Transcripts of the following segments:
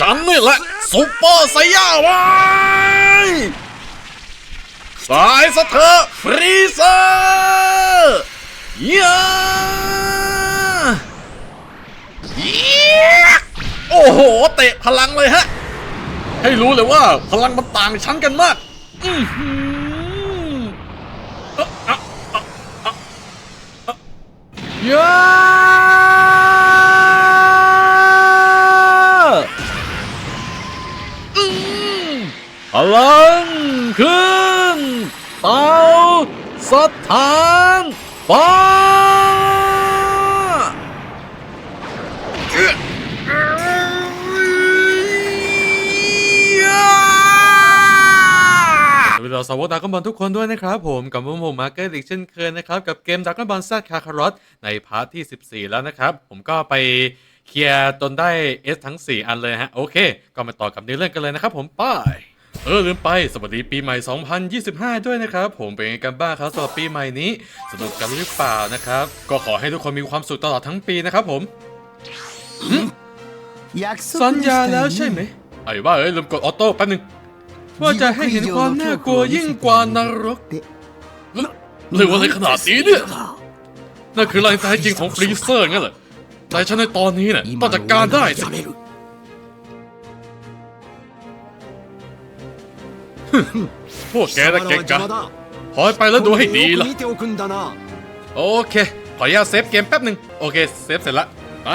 ฉันนี่แหละซุปเปอร์ไซย่าวายสายสะเถอะฟรีเซอร์ยาเหี้ยโอ้โห เตะพลังเลยฮะ ให้รู้เลยว่าพลังมันต่างชั้นกันมากอือหือเอ๊ะอะอะอะอะยา ลังขึ้นเตาสถานฟ้าเวลาสาวกดราก้อนบอลทุกคนด้วยนะครับผมกับผมผมมาร์เก็ตอีกเช่นเคยนะครับ กับเกมดรากอนบอลแซดคาคารอตในพาร์ทที่ 14 แล้วนะครับ ผมก็ไปเคลียร์จนได้ S ทั้ง 4 อันเลยฮะ โอเค ก็มาต่อกับเนื้อเรื่องกันเลยนะครับผมไป้าย เออลืมไปสวัสดีปีใหม่ 2025 ด้วยนะครับ ผมเป็นไงกันบ้างครับสำหรับปีใหม่นี้ สนุกกันหรือเปล่านะครับ ก็ขอให้ทุกคนมีความสุขตลอดทั้งปีนะครับผมสัญญาแล้วใช่ไหมไอ้ว่าเอ้ยลืมกดออโต้แป๊บนึงว่าจะให้เห็นความน่ากลัวยิ่งกว่านรกเรื่องอะไรขนาดนี้เนี่ยนั่นคือแรงแท้จริงของฟรีเซอร์งั้นเหรอแต่ฉันในตอนนี้เนี่ยต้องจัดการได้สิ พวกแกตะเก่งกะถอยไปแล้วดูให้ดีล่ะโอเค ขออนุญาตเซฟเกมแป๊บหนึ่งโอเค เซฟเสร็จละไป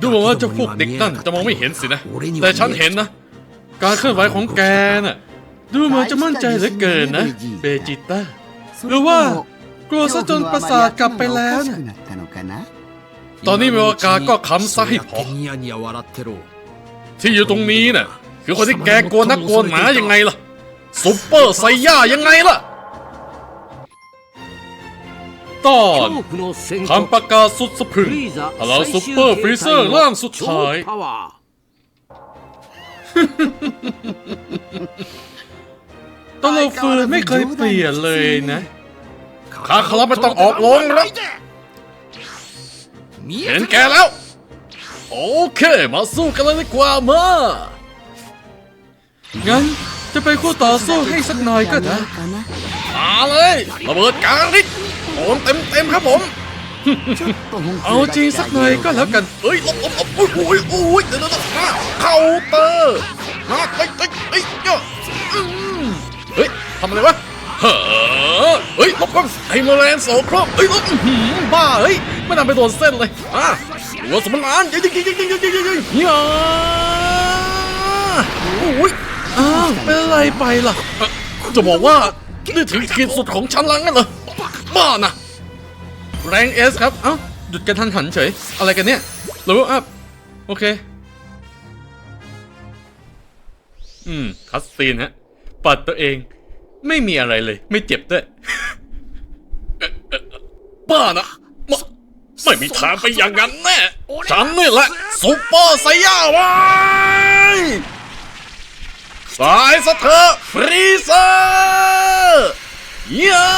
ดูเหมือนว่าจะาพวกเด็กนั่นจะมองไม่เห็นสินะ แต่ฉันเห็นนะ การเคลื่อนไหวของแกน่ะ ดูเหมือนจะมั่นใจเหลือเกินนะ เบจิต้า หรือว่ากลัวซะจนประสาทกลับไปแล้วตอนนี้เวลากาก็คำซะให้พอ ที่อยู่ตรงนี้น่ะคือคนที่แกโกนนักโกนหมายังไงล่ะซุปเปอร์ไซย่ายังไงล่ะตอนคำประกาศสุดสะพรึงพลังซุปเปอร์ฟรีเซอร์ร่างสุดท้าย ตลอฟืนไม่เคยเปลี่ยนเลยนะข้าคลับไม่ต้องออกลงแล้วเห็นแกแล้ว โอเค มาสู้กันเลยดีกว่ามา งั้นจะไปคู่ต่อสู้ให้สักหน่อยก็ได้มาเลยระเบิดกลางนิดโอนเต็มเต็มๆครับผม เอาจริงสักหน่อยก็แล้วกันเอ้ยลบลบลบโอ้ยโอ้ยโอ้ยเดี๋ยวเดี๋ยวเดี๋ยวมาเคาน์เตอร์มาเฮ้ยเฮ้ยเฮ้ยเจ้าอืมเฮ้ยทำอะไรวะเฮ้อเฮ้ยหลบก่อนไอ้แมลงโสโครกเฮ้ยหลบอื้อหือบ้าเฮ้ยไม่นำไปโดนเส้นเลยอะ หัวสมรานยิงยิงยิงยิงยิงยิงยิงยิงยิงย่าโอ้ยอ้าวเป็นอะไรไปล่ะเอ่อจะบอกว่า นี่ถึงขีดสุดของฉันแล้วงั้นเหรอบ้านะแรงเอสครับ เอ้า หยุดกันทันหันเฉย อะไรกันเนี่ยหรือว่าอะโอเค อืม คัสซีนฮะ ปัดตัวเอง ไม่มีอะไรเลย ไม่เจ็บด้วยเอ่อเอ่อบ้านะ ไม่ไม่มีทางไปอย่างนั้นแน่ ฉันนี่แหละซุปเปอร์ไซย่าวายสายสะเถอะฟรีเซอร์ยา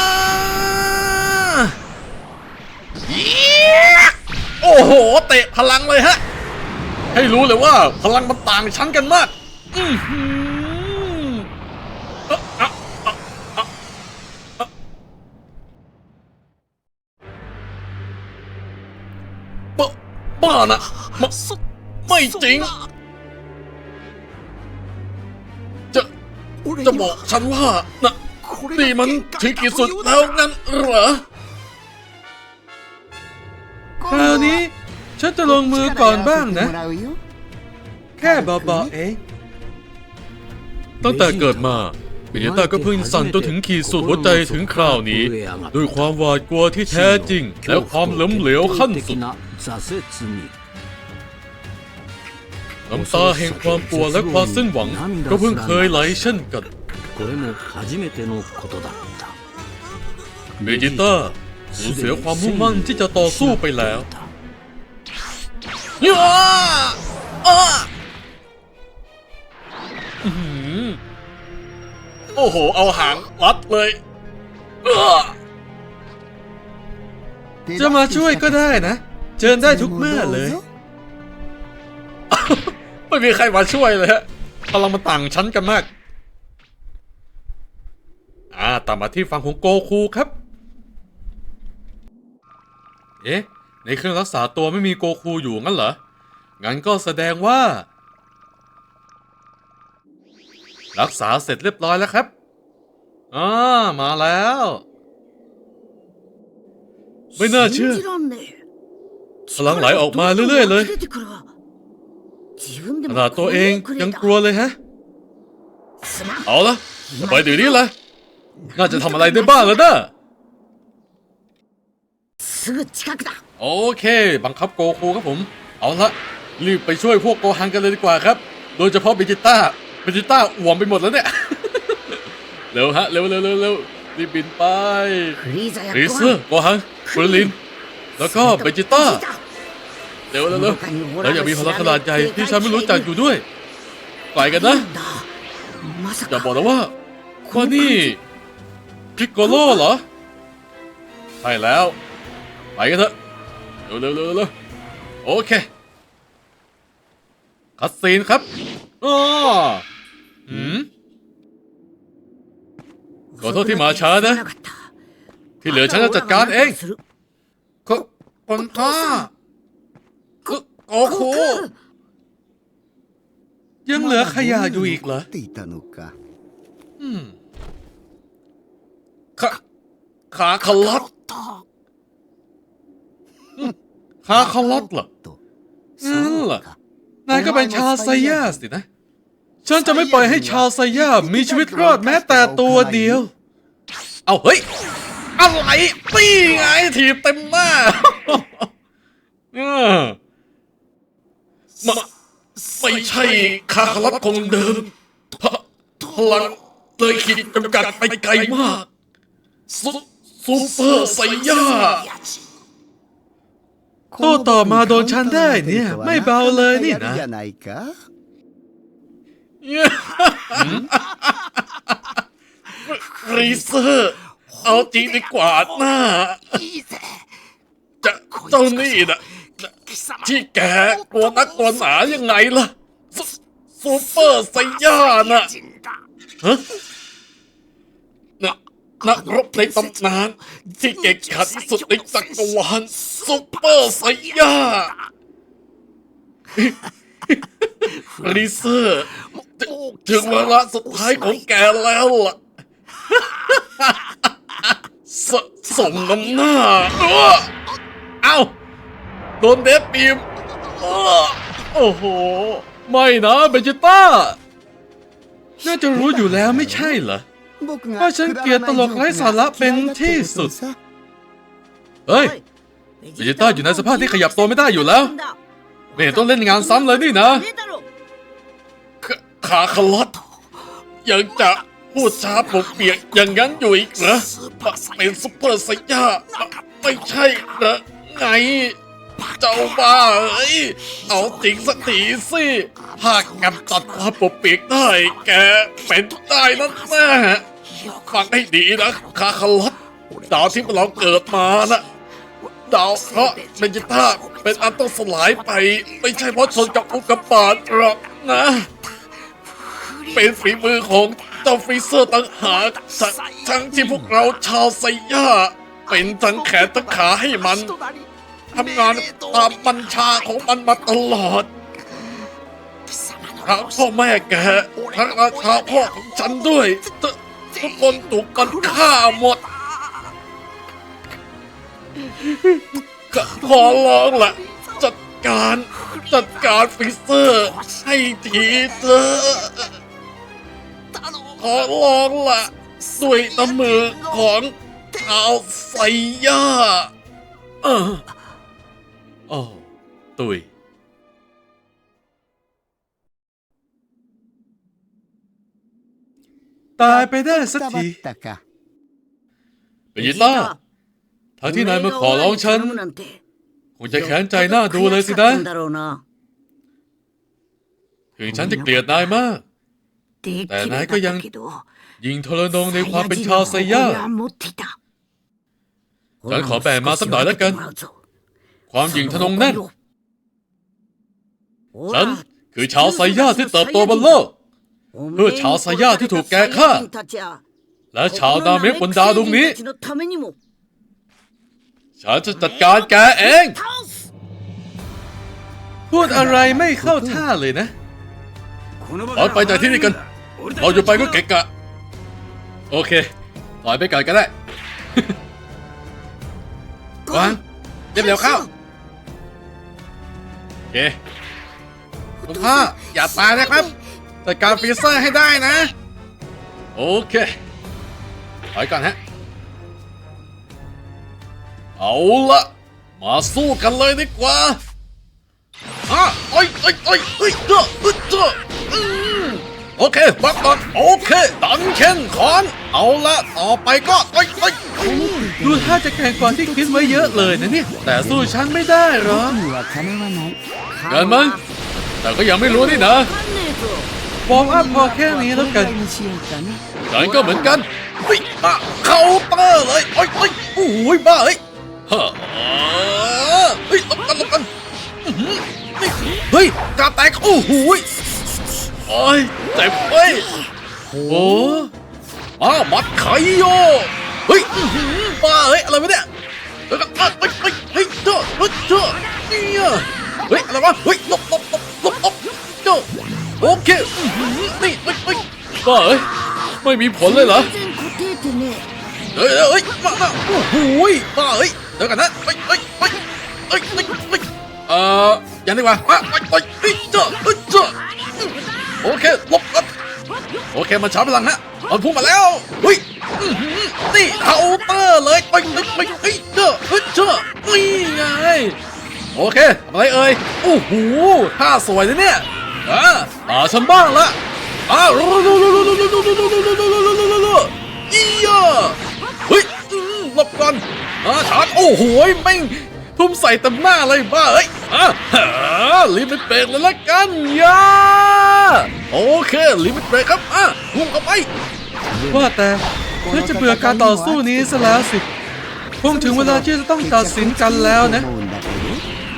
เหี้ยโอ้โห เตะพลังเลยฮะ ให้รู้เลยว่าพลังมันต่างชั้นกันมาก อื้อหือ บ้านะมะไม่จริง จะจะบอกฉันว่านะนี่มันถึงขีดสุดแล้วงั้นเหรอคราวนี้ ฉันจะลงมือก่อนบ้างนะ แค่เบาๆเองตั้งแต่เกิดมา มิเนต้าก็เพิ่งสั่นจนถึงขีดสุดหัวใจถึงคราวนี้ ด้วยความหวาดกลัวที่แท้จริง และความเหลมเหลวขั้นสุดน้ำตาแห่งความกลัวและความสิ้นหวัง ก็เพิ่งเคยไหลเช่นกันเมจิต้าสูญเสียความมุ่งมั่นที่จะต่อสู้ไปแล้ว โอ้โห เอาหางรัดเลยอ้าจะมาช่วยก็ได้นะ เชิญได้ทุกเมื่อเลย ไม่มีใครมาช่วยเลยฮะพลังมันต่างชั้นกันมาก อ่าตามมาที่ฝั่งของโกคูครับ เอ๊ะ ในเครื่องรักษาตัวไม่มีโกคูอยู่งั้นเหรอ งั้นก็แสดงว่า รักษาเสร็จเรียบร้อยแล้วครับอ่ามาแล้ว ไม่น่าเชื่อพลังไหลออกมาเรื่อยๆเลยขนาดตัวเองยังกลัวเลยฮะ เอาละไปดีนี้ละน่าจะทำอะไรได้บ้างแล้วนะโอเค บังคับโกคูครับผม เอาละรีบไปช่วยพวกโกฮังกันเลยดีกว่าครับ โดยเฉพาะบิจิต้า เบจิต้าอ่วมไปหมดแล้วเนี่ย เร็วฮะ เร็วเร็วเร็วเร็วรีบบินไปรีเซอร์โกฮังคุรลิน แล้วก็เบจิต้า เร็วเร็วเร็วแล้วอย่ามีพลังขนาดใหญ่ที่ฉันไม่รู้จักอยู่ด้วยไปกันนะอย่าบอกนะว่าคนนี่พิกโกโลเหรอ ใช่แล้ว ไปกันเถอะ เร็วเร็วเร็วเร็วโอเค คัสซีนครับอ๋อ ขอโทษที่มาช้านะ ที่เหลือฉันจะจัดการเองก็คนท่าก็โอ้โหยังเหลือขยะอยู่อีกเหรออืมขาขาคล็อตขาคล็อตเหรอนั่นเหรอนายก็เป็นชาไซยาสินะ ฉันจะไม่ปล่อยให้ชาวไซย่ามีชีวิตรอดแม้แต่ตัวเดียว เอาเฮ้ย อะไรตีไงถีบเต็มหน้าอมาไม่ใช่คาคลัดองเดิมพพลังเลยขีดจำกัดไปไกลมากซุซูเปอร์ไซยาโต้ต่อมาโดนฉันได้เนี่ย ไม่เบาเลยนี่นะ รีเซอร์ เอาจริงดีกว่าหน้า จะเจ้านี่นะที่แกกลัวนักกลัวหนายังไงล่ะซซูเปอร์ไซย่าน่ะฮะนะนักรบในตำนาน ที่เก่งขันที่สุดในจักรวาลซูเปอร์ไซย่า รีเซอร์ถึงเวลาสุดท้ายของแกแล้วล่ะสส่งน้ำหน้า เอ้อเอ้าโดนเดฟบีมเอ้อโอ้โห ไม่นะเบจิต้า น่าจะรู้อยู่แล้วไม่ใช่เหรอ僕がว่าฉันเกลียดตลกไร้สาระเป็นที่สุด เฮ้ยเบจิต้าอยู่ในสภาพที่ขยับตัวไม่ได้อยู่แล้ว ไม่เห็นต้องเล่นงานซ้ำเลยนี่นะขขาคลอดยังจะพูดช้าปกเปียกอย่างนั้นอยู่อีกเหรอเป็นซุปเปอร์ไซย่าไม่ใช่เหรอไงเจ้าบ้าเอ้ยเอาจริงสักทีสิหากกำตัดความปกเปียกได้ แกเป็นได้นั่นแน่ฟังให้ดีนะคาคลอดดาวที่เราเกิดมานะ ดาวเพราะเบนจิต้าเป็นอันต้องสลายไป ไม่ใช่เพราะชนกับอุกกาบาตหรอกนะ เป็นฝีมือของเจ้าฟรีเซอร์ต่างหากทั้งทั้งที่พวกเราชาวไซย่า เป็นทั้งแขนทั้งขาให้มันทำงานตามบัญชาของมันมาตลอดทั้งพ่อแม่แกทั้งราชาพ่อของฉันด้วย ทุกคนถูกกันฆ่าหมด ขอร้องละจัดการจัดการฟิเซอร์ให้ทีเถอะขอร้องละด้วยน้ำมือของชาวไซย่าเออโอ้ตุยตายไปได้สักทีเป็นยินล่า ทั้งที่นายมาขอร้องฉันคงจะแค้นใจหน้าดูเลยสินะ ถึงฉันจะเกลียดนายมาก แต่นายก็ยังยิงทรนงในความเป็นชาวไซย่าฉันขอแบ่งมาสักหน่อยแล้วกัน ความหญิงทนงแน่น ฉันคือชาวไซย่าที่เติบโตบนโลกเพื่อชาวไซย่าที่ถูกแกฆ่า และชาวนาเมกบนดาวดวงนี้ ฉันจะจัดการแกเอง พูดอะไรไม่เข้าท่าเลยนะเอาไปจากที่นี่กัน เราอยู่ไปก็เกะกะ โอเคปล่อยไปก่อนก็ได้วางเรียบเร็วเข้า โอเคคุณพ่ออย่าตายนะครับจัดการฟรีเซอร์ให้ได้นะ โอเคถอยก่อนฮะ เอาละมาสู้กันเลยดีกว่าอะเอ้ยเอ้ยเอ้ยเอ้ยเจ้าเอ้ยเจ้าอืมโอเคบักบักโอเคดันเข็นคอน เอาละต่อไปก็เอ้ยเอ้ยอืมดูท่าจะแข่งกว่าที่คิดไว้เยอะเลยนะเนี่ย แต่สู้ฉันไม่ได้หรอเกินมั้งแต่ก็ยังไม่รู้นี่นะฟอร์มอัพพอแค่นี้แล้วกันฉันก็เหมือนกันเฮ้ยอะเคาน์เตอร์เลยโอ้ยโอ้ยโอ้ยบ้าเฮ้ย เฮ้อเฮ้ยหลบกันหลบกันอื้อหือนี่เฮ้ยกาแตกโอ้โหยโอ้ยเจ็บเว้ยโอ้มามัดไขโยเฮ้ยอื้อหือบ้าเฮ้ยอะไรวะเนี่ยเฮ้ยเฮ้ยเฮ้ยเฮ้ยเฮ้ยเจ้าเฮ้ยเจ้าเนี่ยเฮ้ยอะไรวะเฮ้ยหลบหลบหลบหลบหลบเจ้าโอเคอื้อหือนี่เฮ้ยเฮ้ยบ้าเฮ้ยไม่มีผลเลยเหรอเฮ้ยเฮ้ยมามาโอ้โหยบ้าเฮ้ย เดี๋ยวกันนะเฮ้ยเฮ้ยเฮ้ยเฮ้ยเฮ้ยเฮ้ยเอ่อยังดีกว่ามาเฮ้ยเฮ้ยเฮ้ยเจ้าเฮ้ยเจ้าโอเคลบกันโอเคมันชาพลังฮะมันพุ่งมาแล้วเฮ้ยนี่เคาน์เตอร์เลยไปไปไปเฮ้ยเจ้าเฮ้ยเจ้านี่ไงโอเคอะไรเอ่ยโอ้โหท่าสวยนะเนี่ยอ่าตาฉันบ้างละอ้าว โอ้โหแม่งทุ่มใส่ต็มหน้าเลยบ้าเอ้ยอะฮะลิมิตเบรกเลยละกันยาโอเคลิมิตเบรกครับอะพุ่งเข้าไปว่าแต่ฉันจะเบื่อการต่อสู้นี้ซะแล้วสิคงถึงเวลาที่จะต้องตัดสินกันแล้วนะ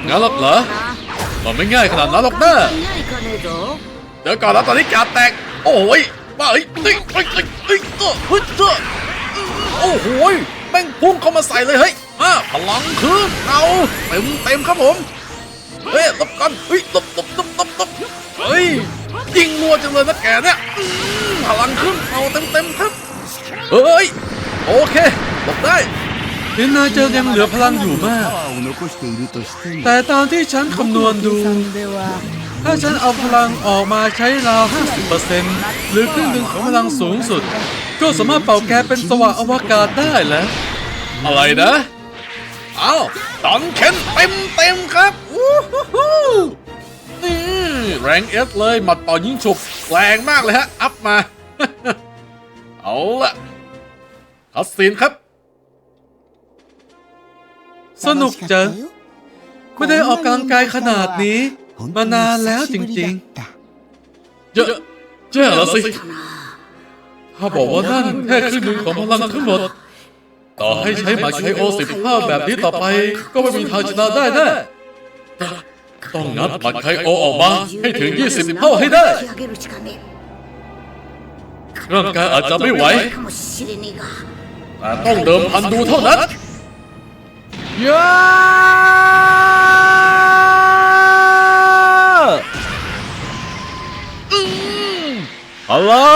งั้นหรอกเหรอมันไม่ง่ายขนาดนั้นหรอกนะเดี๋ยวก่อนแล้วตอนนี้กาแตก โอ้ยบ้าเอ้ยเฮ้ยเฮ้ยเฮ้ยเฮ้ยเจ้าเฮ้ยเจ้าโอ้โหแม่งพุ่งเข้ามาใส่เลยเฮ้ย อ่าพลังคืนเอาเต็มเต็มครับผมเฮ้ยหลบกันเฮ้ยหลบหลบหลบหลบหลบเฮ้ยยิงรัวจังเลยนะแกเนี่ยอืมพลังขึ้นเอาเต็มเต็มครับเฮ้ยโอเคหลบได้ถึงนายจะยังเหลือพลังอยู่มาก แต่ตอนที่ฉันคำนวณดู ถ้าฉันเอาพลังออกมาใช้ราว 50%หรือครึ่งหนึ่งของพลังสูงสุด ก็สามารถเป่าแกเป็นสว่างอวกาศได้แล้ว อะไรนะเอาตอนเข็นเต็มเต็มๆครับอู้หูหูนี่แรงเอสเลยหมัดเป่ายิงฉุบแรงมากเลยฮะ อัพมา เอาละคัสซีนครับ สนุกจังไม่ได้ออกกำลังกายขนาดนี้ มานานแล้วจริงๆเยอะเจ๊ละสิ ถ้าบอกว่านั่นแค่ครึ่งหนึ่งของพลังทั้งหมด ต่อให้ใช้หมาไคโอสิบห้าแบบนี้ต่อไป ก็ไม่มีทางชนะได้แน่ต้องงัดหมัดไคโอออกมาให้ถึง 20 เท่าให้ได้ ร่างกายอาจจะไม่ไหว แต่ต้องเดิมพันดูเท่านั้นยาอืมพลัง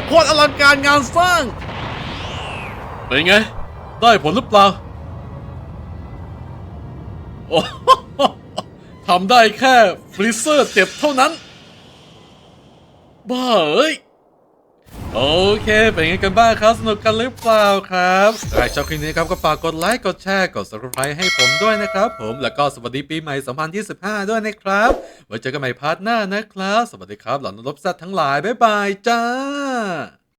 กโคตรอลังการงานสร้าง เป็นไง ได้ผลหรือเปล่าโอ้ทำได้แค่ฟรีเซอร์เจ็บเท่านั้น บ้าเอ้ย โอเคเป็นไงกันบ้างครับ สนุกกันหรือเปล่าครับใครชอบคลิปนี้ครับก็ฝากกดไลค์กดแชร์กด subscribe ให้ผมด้วยนะครับผมแล้วก็สวัสดีปีใหม่ 2025 ด้วยนะครับไว้เจอกันใหม่พาร์ทหน้านะครับ สวัสดีครับหลอนรบแซดทั้งหลายบ๊ายบายจ้า